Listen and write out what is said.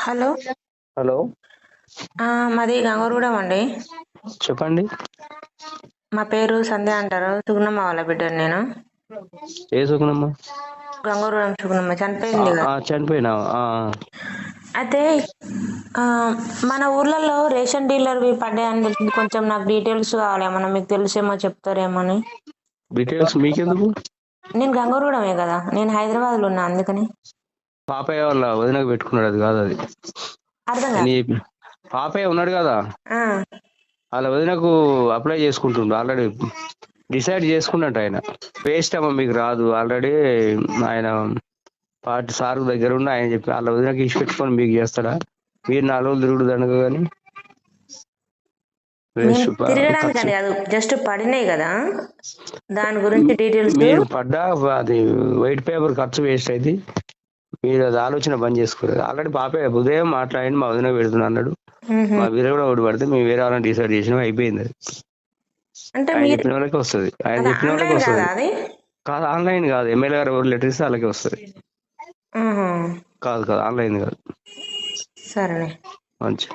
Hello. Hello. మాది గంగవరగూడెం అండి. చెప్పండి. మా పేరు సంధ్య అంటారు. సుగుణమ్మ వాళ్ళ బిడ్డను నేను. ఏ సుగుణమ్మ? గంగవరగూడెం సుగుణమ్మ. చనిపోయింది కదా. చనిపోయినా? అయితే మన ఊర్లలో రేషన్ డీలర్వి పడ్డాయని తెలిసింది. కొంచెం నాకు డీటెయిల్స్ కావాలి. ఏమన్నా మీకు తెలిసేమో చెప్తారేమో అని. డీటెయిల్స్ మీకెందుకు? నేను గంగవరగూడెమే కదా. నేను హైదరాబాద్లో ఉన్నా అందుకని. పాపయ్య వాళ్ళ వదినకు పెట్టుకున్నాడు అది కాదు అది. పాపయ్య ఉన్నాడు కదా? వాళ్ళ వదినకు అప్లై చేసుకుంటుండు ఆల్రెడీ డిసైడ్ చేసుకున్నట్టు ఆయన. వేస్ట్ అమ్మ మీకు రాదు ఆల్రెడీ ఆయన పార్టీ సార్ దగ్గర ఉండి ఆయన చెప్పి వాళ్ళ వదినకి ఇచ్చి పెట్టుకొని మీకు చేస్తాడా? మీరు నాలుగు రోజులు తిరుగుడు దండగ కానీ తిరగడానికి కాదు జస్ట్ పడినాయి కదా. దాని గురించి డీటెయిల్స్ మీరు పడ్డా అది వైట్ పేపర్ ఖర్చు వేస్ట్ అయింది మీరు అది ఆలోచన బంద్ చేసుకోలేదు. ఆల్రెడీ పాపే ఉదయం మాట్లాడి మా వదిన పెడుతున్నా అన్నాడు. మా వీర కూడా ఒకటి పడితే మేము వేరే వాళ్ళని డిసైడ్ చేసినాం అయిపోయింది అది. అంటే చెప్పిన వాళ్ళకి వస్తుంది. ఆయన చెప్పిన వాళ్ళకి వస్తుంది. కాదా ఆన్లైన్ కాదు. ఎమ్మెల్యే గారు ఎవరు లెటర్ ఇస్తే వాళ్ళకి వస్తుంది. కాదు కాదు ఆన్లైన్ కాదు. సరేనే మంచి